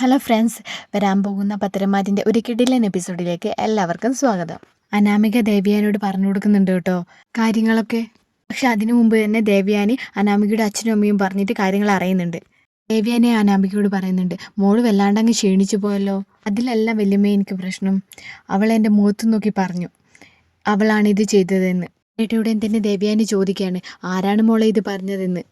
Hello friends വരാൻ പോകുന്ന പത്തരമാറ്റിന്റെ ഒരു കിടിലൻ എപ്പിസോഡിലേക്ക് എല്ലാവർക്കും സ്വാഗതം. അനാമിക ദേവിയാനോട് പറഞ്ഞു കൊടുക്കുന്നുണ്ട് കേട്ടോ കാര്യങ്ങളൊക്കെ. പക്ഷെ അതിനു മുമ്പ് തന്നെ ദേവ്യാനി അനാമികയുടെ അച്ഛനും അമ്മയും പറഞ്ഞിട്ട് കാര്യങ്ങൾ അറിയുന്നുണ്ട്. ദേവ്യാനെ അനാമികയോട് പറയുന്നുണ്ട് മോൾ വല്ലാണ്ടങ്ങ് ക്ഷീണിച്ചു പോയല്ലോ. അതിലെല്ലാം വല്യമ്മ എനിക്ക് പ്രശ്നം. അവൾ എന്റെ മുഖത്ത് നോക്കി പറഞ്ഞു അവളാണ് ഇത് ചെയ്തതെന്ന്. ഏട്ടയുടെ തന്നെ ദേവ്യാനി ചോദിക്കുകയാണ് ആരാണ് മോളെ ഇത് പറഞ്ഞതെന്ന്?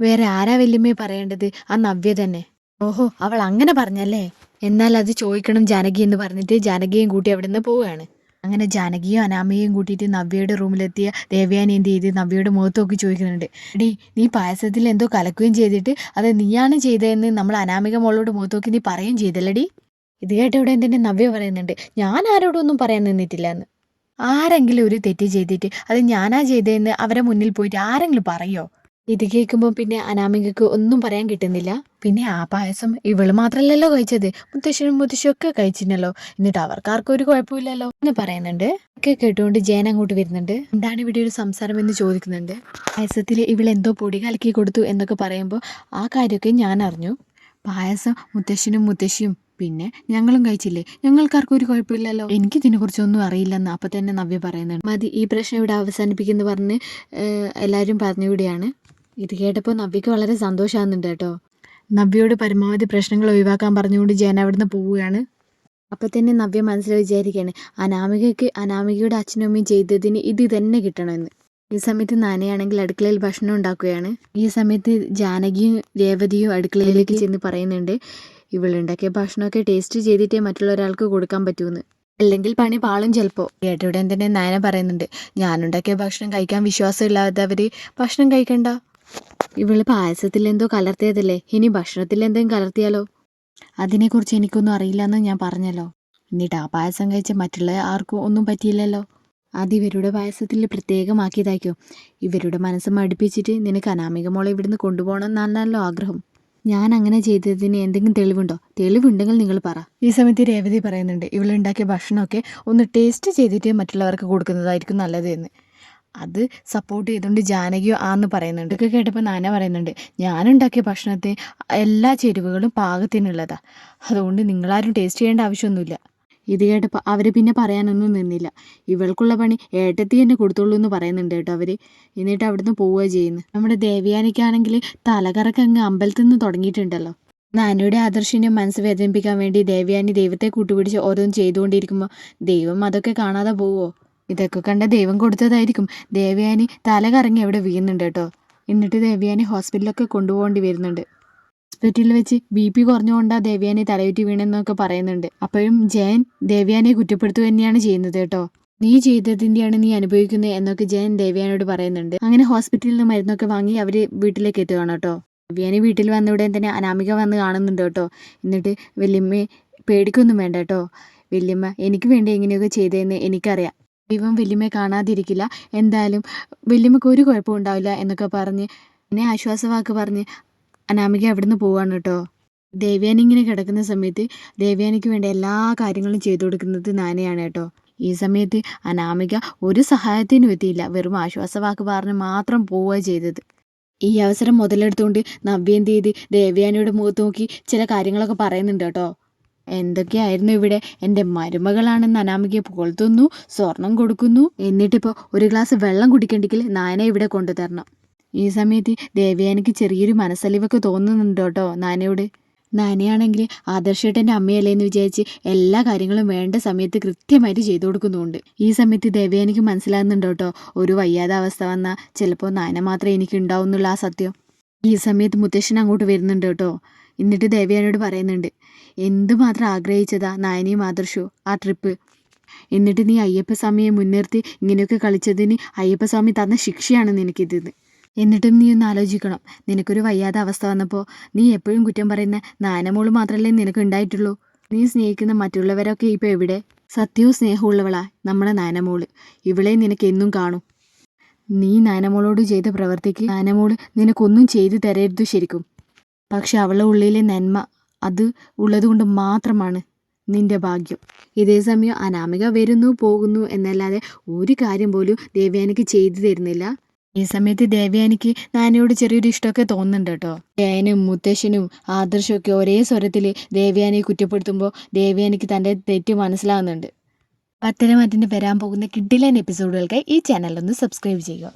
വേറെ ആരാ വല്യമ്മയെ പറയേണ്ടത്? ആ നവ്യ തന്നെ. ഓഹോ അവൾ അങ്ങനെ പറഞ്ഞല്ലേ? എന്നാൽ അത് ചോദിക്കണം ജാനകി എന്ന് പറഞ്ഞിട്ട് ജാനകിയും കൂട്ടി അവിടെ നിന്ന് പോവുകയാണ്. അങ്ങനെ ജാനകിയും അനാമയും കൂട്ടിയിട്ട് നവ്യയുടെ റൂമിലെത്തിയ ദേവയാനി എന്ത് ചെയ്ത് നവ്യയുടെ മുഖത്ത് നോക്കി ചോദിക്കുന്നുണ്ട്. എടീ നീ പായസത്തിൽ എന്തോ കലക്കുകയും ചെയ്തിട്ട് അത് നീയാണ് ചെയ്തതെന്ന് നമ്മൾ അനാമിക മോളോട് മുഖത്ത് നോക്കി നീ പറയുകയും ചെയ്തല്ലടി? ഇത് കേട്ടവിടെ എന്തിന്റെ നവ്യ പറയുന്നുണ്ട് ഞാൻ ആരോടൊന്നും പറയാൻ നിന്നിട്ടില്ല എന്ന് ആരെങ്കിലും ഒരു തെറ്റ് ചെയ്തിട്ട് അത് ഞാനാ ചെയ്തതെന്ന് അവരെ മുന്നിൽ പോയിട്ട് ആരെങ്കിലും പറയോ? ഇത് കേൾക്കുമ്പോൾ പിന്നെ അനാമികക്ക് ഒന്നും പറയാൻ കിട്ടുന്നില്ല. പിന്നെ ആ പായസം ഇവൾ മാത്രല്ലല്ലോ കഴിച്ചത്. മുത്തശ്ശനും മുത്തശ്ശും ഒക്കെ കഴിച്ചിരുന്നല്ലോ. എന്നിട്ട് അവർക്കാർക്കും ഒരു കുഴപ്പമില്ലല്ലോ എന്ന് പറയുന്നുണ്ട്. ഒക്കെ കേട്ടുകൊണ്ട് ജയൻ അങ്ങോട്ട് വരുന്നുണ്ട്. എന്താണ് ഇവിടെ ഒരു സംസാരം എന്ന് ചോദിക്കുന്നുണ്ട്. പായസത്തിൽ എന്തോ പൊടി കലക്കി കൊടുത്തു എന്നൊക്കെ പറയുമ്പോൾ ആ കാര്യമൊക്കെ ഞാൻ അറിഞ്ഞു. പായസം മുത്തശ്ശനും മുത്തശ്ശിയും പിന്നെ ഞങ്ങളും കഴിച്ചില്ലേ? ഞങ്ങൾക്കാർക്കും ഒരു കുഴപ്പമില്ലല്ലോ. എനിക്ക് ഇതിനെക്കുറിച്ചൊന്നും അറിയില്ലെന്ന് അപ്പം തന്നെ നവ്യ പറയുന്നുണ്ട്. മതി ഈ പ്രശ്നം ഇവിടെ അവസാനിപ്പിക്കുന്നു പറഞ്ഞ് എല്ലാവരും പറഞ്ഞുകൂടിയാണ് ഇത് കേട്ടപ്പോൾ നവ്യക്ക് വളരെ സന്തോഷമാകുന്നുണ്ട് കേട്ടോ. നവ്യയോട് പരമാവധി പ്രശ്നങ്ങൾ ഒഴിവാക്കാൻ പറഞ്ഞുകൊണ്ട് ജയൻ അവിടുന്ന് പോവുകയാണ്. അപ്പം തന്നെ നവ്യ മനസ്സിൽ വിചാരിക്കുകയാണ് അനാമികയ്ക്ക് അനാമികയുടെ അച്ഛനും അമ്മയും ചെയ്തതിന് ഇത് തന്നെ കിട്ടണമെന്ന്. ഈ സമയത്ത് നാനയാണെങ്കിൽ അടുക്കളയിൽ ഭക്ഷണം ഉണ്ടാക്കുകയാണ്. ഈ സമയത്ത് ജാനകിയും രേവതിയും അടുക്കളയിലേക്ക് ചെന്ന് പറയുന്നുണ്ട് ഇവളുണ്ടാക്കിയ ഭക്ഷണമൊക്കെ ടേസ്റ്റ് ചെയ്തിട്ടേ മറ്റുള്ളൊരാൾക്ക് കൊടുക്കാൻ പറ്റൂന്ന്. അല്ലെങ്കിൽ പണി പാളും ചിലപ്പോൾ ഏട്ടയുടെ തന്നെ നയന പറയുന്നുണ്ട് ഞാനുണ്ടാക്കിയ ഭക്ഷണം കഴിക്കാൻ വിശ്വാസമില്ലാത്തവർ ഭക്ഷണം കഴിക്കണ്ട. ഇവൾ പായസത്തിൽ എന്തോ കലർത്തിയതല്ലേ? ഇനി ഭക്ഷണത്തിൽ എന്തെങ്കിലും കലർത്തിയാലോ? അതിനെക്കുറിച്ച് എനിക്കൊന്നും അറിയില്ലെന്ന് ഞാൻ പറഞ്ഞല്ലോ. എന്നിട്ട് ആ പായസം കഴിച്ച മറ്റുള്ള ആർക്കും ഒന്നും പറ്റിയില്ലല്ലോ. അത് ഇവരുടെ പായസത്തിൽ പ്രത്യേകമാക്കിയതായിരിക്കും. ഇവരുടെ മനസ്സ് മടുപ്പിച്ചിട്ട് നിനക്ക് അനാമിക മോളെ ഇവിടുന്ന് കൊണ്ടുപോകണം എന്നാണല്ലോ ആഗ്രഹം. ഞാൻ അങ്ങനെ ചെയ്തതിന് എന്തെങ്കിലും തെളിവുണ്ടോ? തെളിവുണ്ടെങ്കിൽ നിങ്ങൾ പറ. ഈ സമയത്ത് രേവതി പറയുന്നുണ്ട് ഇവളുണ്ടാക്കിയ ഭക്ഷണമൊക്കെ ഒന്ന് ടേസ്റ്റ് ചെയ്തിട്ട് മറ്റുള്ളവർക്ക് കൊടുക്കുന്നതായിരിക്കും നല്ലത് എന്ന് അത് സപ്പോർട്ട് ചെയ്തുകൊണ്ട് ജാനകിയോ ആന്ന് പറയുന്നുണ്ട്. ഇതൊക്കെ കേട്ടപ്പോൾ നാന പറയുന്നുണ്ട് ഞാനുണ്ടാക്കിയ ഭക്ഷണത്തെ എല്ലാ ചേരുവകളും പാകത്തിനുള്ളതാണ് അതുകൊണ്ട് നിങ്ങളാരും ടേസ്റ്റ് ചെയ്യേണ്ട ആവശ്യമൊന്നുമില്ല. ഇത് കേട്ടപ്പോൾ അവർ പിന്നെ പറയാനൊന്നും നിന്നില്ല. ഇവൾക്കുള്ള പണി ഏട്ടത്തി തന്നെ കൊടുത്തുള്ളൂ എന്ന് പറയുന്നുണ്ട് കേട്ടോ അവർ എന്നിട്ട് അവിടുന്ന് പോവുക ചെയ്യുന്നു. നമ്മുടെ ദേവയാനിക്കാണെങ്കിൽ തലകറക്കം അങ്ങ് അമ്പലത്തിൽ നിന്ന് തുടങ്ങിയിട്ടുണ്ടല്ലോ. നാനയുടെ ആദർശിനെ മനസ്സ് വേദനിപ്പിക്കാൻ വേണ്ടി ദേവിയാനി ദൈവത്തെ കൂട്ടുപിടിച്ച് ഓരോന്നും ചെയ്തുകൊണ്ടിരിക്കുമ്പോൾ ദൈവം അതൊക്കെ കാണാതെ പോവോ ഇതൊക്കെ കണ്ട ദൈവം കൊടുത്തതായിരിക്കും. ദേവയാനി തല കറങ്ങി അവിടെ വീഴുന്നുണ്ട് കേട്ടോ. എന്നിട്ട് ദേവയാനി ഹോസ്പിറ്റലിലൊക്കെ കൊണ്ടുപോകേണ്ടി വരുന്നുണ്ട്. ഹോസ്പിറ്റലിൽ വെച്ച് ബി പി കുറഞ്ഞുകൊണ്ടാ ദേവയാനി തലയുറ്റി വീണെന്നൊക്കെ പറയുന്നുണ്ട്. അപ്പോഴും ജയൻ ദേവയാനിയെ കുറ്റപ്പെടുത്തുക തന്നെയാണ് ചെയ്യുന്നത് കേട്ടോ. നീ ചെയ്തതിന്റെയാണ് നീ അനുഭവിക്കുന്നത് എന്നൊക്കെ ജയൻ ദേവയാനോട് പറയുന്നുണ്ട്. അങ്ങനെ ഹോസ്പിറ്റലിൽ നിന്ന് മരുന്നൊക്കെ വാങ്ങി അവർ വീട്ടിലേക്ക് എത്തുകയാണ് കേട്ടോ. ദേവയാനി വീട്ടിൽ വന്ന ഉടനെ തന്നെ അനാമിക വന്ന് കാണുന്നുണ്ട് കേട്ടോ. എന്നിട്ട് വല്യമ്മയെ പേടിക്കൊന്നും വേണ്ട കേട്ടോ. വല്യമ്മ എനിക്ക് വേണ്ടി എങ്ങനെയൊക്കെ ചെയ്തതെന്ന് എനിക്കറിയാം. ദൈവം വല്യമ്മയെ കാണാതിരിക്കില്ല. എന്തായാലും വല്യമ്മക്ക് ഒരു കുഴപ്പവും ഉണ്ടാവില്ല എന്നൊക്കെ പറഞ്ഞ് എന്നെ ആശ്വാസവാക്ക് പറഞ്ഞ് അനാമിക അവിടുന്ന് പോവാണ് കേട്ടോ. ദേവ്യാനി ഇങ്ങനെ കിടക്കുന്ന സമയത്ത് ദേവ്യാനിക്ക് വേണ്ടി എല്ലാ കാര്യങ്ങളും ചെയ്തു കൊടുക്കുന്നത് നാനയാണ് കേട്ടോ. ഈ സമയത്ത് അനാമിക ഒരു സഹായത്തിനും എത്തിയില്ല. വെറും ആശ്വാസവാക്ക് പറഞ്ഞ് മാത്രം പോവുക ചെയ്തത്. ഈ അവസരം മുതലെടുത്തുകൊണ്ട് നവ്യ എന്ത് ചെയ്ത് ദേവ്യാനിയുടെ മുഖത്ത് നോക്കി ചില കാര്യങ്ങളൊക്കെ പറയുന്നുണ്ട് കേട്ടോ. എന്തൊക്കെയായിരുന്നു ഇവിടെ? എന്റെ മരുമകളാണെന്ന് അനാമികയെ പുകഴ്ത്തുന്നു സ്വർണം കൊടുക്കുന്നു. എന്നിട്ടിപ്പോൾ ഒരു ഗ്ലാസ് വെള്ളം കുടിക്കണ്ടെങ്കിൽ നാനെ ഇവിടെ കൊണ്ടുതരണം. ഈ സമയത്ത് ദേവയാനിക്ക് ചെറിയൊരു മനസ്സലിവൊക്കെ തോന്നുന്നുണ്ട് കേട്ടോ നാനയോട് നാനയാണെങ്കിൽ ആദർശേട്ടന്റെ അമ്മയല്ലേ എന്ന് വിചാരിച്ച് എല്ലാ കാര്യങ്ങളും വേണ്ട സമയത്ത് കൃത്യമായിട്ട് ചെയ്തു കൊടുക്കുന്നുണ്ട്. ഈ സമയത്ത് ദേവയാനിക്ക് മനസ്സിലാകുന്നുണ്ട് കേട്ടോ ഒരു വയ്യാതെ അവസ്ഥ വന്നാൽ ചിലപ്പോൾ നാന മാത്രമേ എനിക്ക് ഉണ്ടാവുന്നുള്ളൂ ആ സത്യം. ഈ സമയത്ത് മുത്തശ്ശൻ അങ്ങോട്ട് വരുന്നുണ്ട് കേട്ടോ. എന്നിട്ട് ദേവയാനിയോട് പറയുന്നുണ്ട് എന്തുമാത്രം ആഗ്രഹിച്ചതാ നായനിയും മാതൃഷു ആ ട്രിപ്പ് എന്നിട്ട് നീ അയ്യപ്പസ്വാമിയെ മുൻനിർത്തി ഇങ്ങനെയൊക്കെ കളിച്ചതിന് അയ്യപ്പസ്വാമി തന്ന ശിക്ഷയാണ് നിനക്കിത് എന്നിട്ടും നീ ഒന്ന് ആലോചിക്കണം നിനക്കൊരു വയ്യാത്ത അവസ്ഥ വന്നപ്പോൾ നീ എപ്പോഴും കുറ്റം പറയുന്ന നാനമോൾ മാത്രമല്ലേ നിനക്ക് ഉണ്ടായിട്ടുള്ളൂ? നീ സ്നേഹിക്കുന്ന മറ്റുള്ളവരൊക്കെ ഇപ്പോൾ എവിടെ? സത്യവും സ്നേഹമുള്ളവളാ നമ്മളെ നാനമോൾ ഇവളെ നിനക്ക് എന്നും കാണും. നീ നാനമോളോട് ചെയ്ത പ്രവർത്തിക്ക് നാനമോൾ നിനക്കൊന്നും ചെയ്തു തരരുത് ശരിക്കും. പക്ഷെ അവളുടെ ഉള്ളിലെ നന്മ അത് ഉള്ളതുകൊണ്ട് മാത്രമാണ് നിന്റെ ഭാഗ്യം. ഇതേ സമയം അനാമിക വരുന്നു പോകുന്നു എന്നല്ലാതെ ഒരു കാര്യം പോലും ദേവ്യാനിക്ക് ചെയ്തു തരുന്നില്ല. ഈ സമയത്ത് ദേവ്യാനിക്ക് നാനിയോട് ചെറിയൊരു ഇഷ്ടമൊക്കെ തോന്നുന്നുണ്ട് കേട്ടോ. ജയനും മുത്തശ്ശനും ആദർശവും ഒക്കെ ഒരേ സ്വരത്തിൽ ദേവ്യാനിയെ കുറ്റപ്പെടുത്തുമ്പോൾ ദേവ്യാനിക്ക് തന്റെ തെറ്റ് മനസ്സിലാവുന്നുണ്ട്. പത്തരമാറ്റിന് വരാൻ പോകുന്ന കിഡിലൻ എപ്പിസോഡുകൾക്ക് ഈ ചാനലൊന്ന് സബ്സ്ക്രൈബ് ചെയ്യുക.